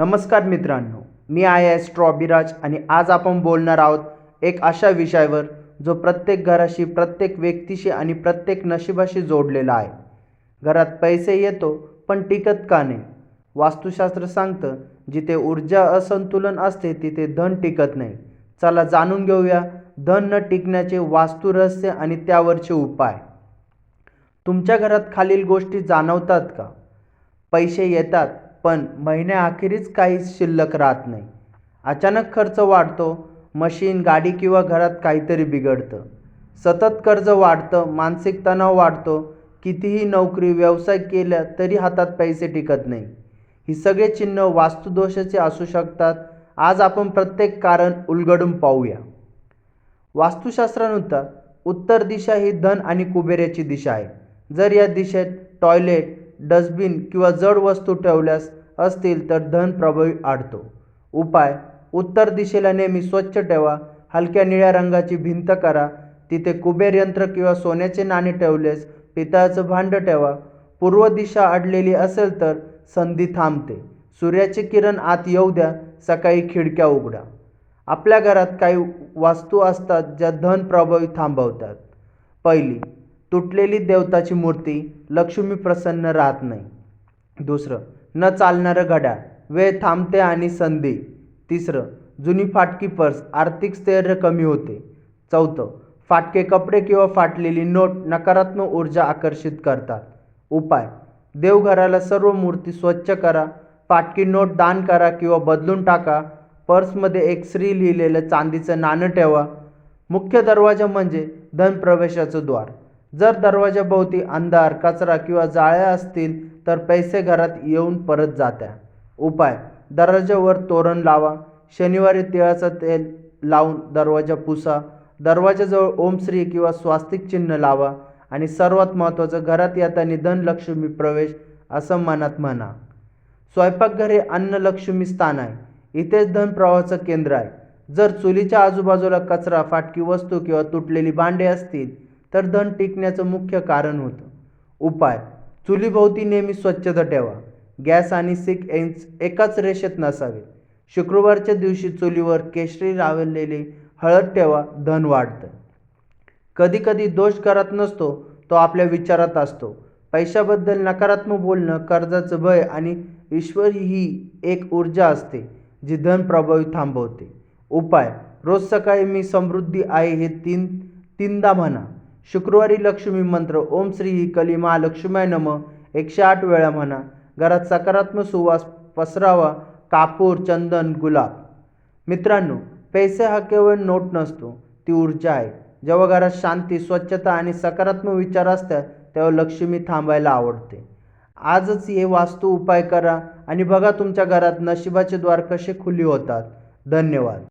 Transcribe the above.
नमस्कार मित्रांनो मी I I स्ट्रॉबिराज आणि आज आपण बोलणार आहोत एक अशा विषयावर जो प्रत्येक घराशी प्रत्येक व्यक्तीशी आणि प्रत्येक नशिबाशी जोडलेला आहे. घरात पैसे येतो पण टिकत का नाही? वास्तुशास्त्र सांगतं जिथे ऊर्जा असंतुलन असते तिथे धन टिकत नाही. चला जाणून घेऊया धन न टिकण्याचे वास्तुरहस्य आणि त्यावरचे उपाय. तुमच्या घरात खालील गोष्टी जाणवतात का? पैसे येतात पण महिन्याअखेरीस काहीच शिल्लक राहत नाही. अचानक खर्च वाढतो मशीन गाडी किंवा घरात काहीतरी बिघडतं. सतत कर्ज वाढतं मानसिक तणाव वाढतो. कितीही नोकरी व्यवसाय केला तरी हातात पैसे टिकत नाही. ही सगळे चिन्ह वास्तुदोषाचे असू शकतात. आज आपण प्रत्येक कारण उलगडून पाहूया. वास्तुशास्त्रानुसार उत्तर दिशा ही धन आणि कुबेऱ्याची दिशा आहे. जर या दिशेत टॉयलेट डस्टबिन किंवा जड वस्तू ठेवल्यास असतील तर धन प्रभावी आढतो उपाय उत्तर दिशेला नेहमी स्वच्छ ठेवा हलक्या निळ्या रंगाची भिंत करा तिथे कुबेर यंत्र किंवा सोन्याचे नाणे ठेवलेस पितळाचं भांडं ठेवा. पूर्व दिशा अडलेली असेल तर संधी थांबते. सूर्याचे किरण आत येऊ द्या सकाळी खिडक्या उघडा. आपल्या घरात काही वास्तू असतात ज्या धन प्रभावी थांबवतात. पहिली तुटलेली देवताची मूर्ती लक्ष्मी प्रसन्न राहत नाही. दुसरं न चालणारं घड्याळ. वेळ थांबते आणि संधी. तिसरं जुनी फाटकी पर्स आर्थिक स्थैर्य कमी होते. चौथं फाटके कपडे किंवा फाटलेली नोट नकारात्मक ऊर्जा आकर्षित करतात. उपाय देवघराला सर्व मूर्ती स्वच्छ करा फाटकी नोट दान करा किंवा बदलून टाका. पर्समध्ये एक श्री लिहिलेलं चांदीचं नाणं ठेवा. मुख्य दरवाजा म्हणजे धन प्रवेशाचं द्वार. जर दरवाजाभोवती अंधार कचरा किंवा जाळ्या असतील तर पैसे घरात येऊन परत जात्या. उपाय दरवाजावर तोरण लावा. शनिवारी तिळाचं तेल लावून दरवाजा पुसा. दरवाजाजवळ ओमश्री किंवा स्वास्तिक चिन्ह लावा आणि सर्वात महत्त्वाचं घरात येताना धनलक्ष्मी प्रवेश असं मनात म्हणा. स्वयंपाकघर हे अन्नलक्ष्मी स्थान आहे. इथेच धन प्रवाहाचं केंद्र आहे. जर चुलीच्या आजूबाजूला कचरा फाटकी वस्तू किंवा तुटलेली भांडे असतील तर धन टिकण्याचं मुख्य कारण होतं. उपाय. चुलीभोवती नेहमी स्वच्छता ठेवा. गॅस आणि सिक एन्स एकाच रेषेत नसावे. शुक्रवारच्या दिवशी चुलीवर केशरी रावलेली हळद ठेवा धन वाढतं. कधीकधी दोष करत नसतो तो आपल्या विचारात असतो. पैशाबद्दल नकारात्मक बोलणं कर्जाचं भय आणि ईश्वर ही एक ऊर्जा असते जी धन प्रभावी थांबवते. उपाय. रोज सकाळी मी समृद्धी आहे हे तीन तीनदा म्हणा. शुक्रवारी लक्ष्मी मंत्र ओम श्री ही कली महालक्ष्मी नम एकशे आठ वेळा म्हणा. घरात सकारात्मक सुवास पसरावा कापूर चंदन गुलाब. मित्रांनो पैसे हा केवळ नोट नसतो ती ऊर्जा आहे. जेव्हा घरात शांती स्वच्छता आणि सकारात्मक विचार असतात तेव्हा लक्ष्मी थांबायला आवडते. आजच हे वास्तू उपाय करा आणि बघा तुमच्या घरात नशिबाचे द्वार कसे खुली होतात. धन्यवाद.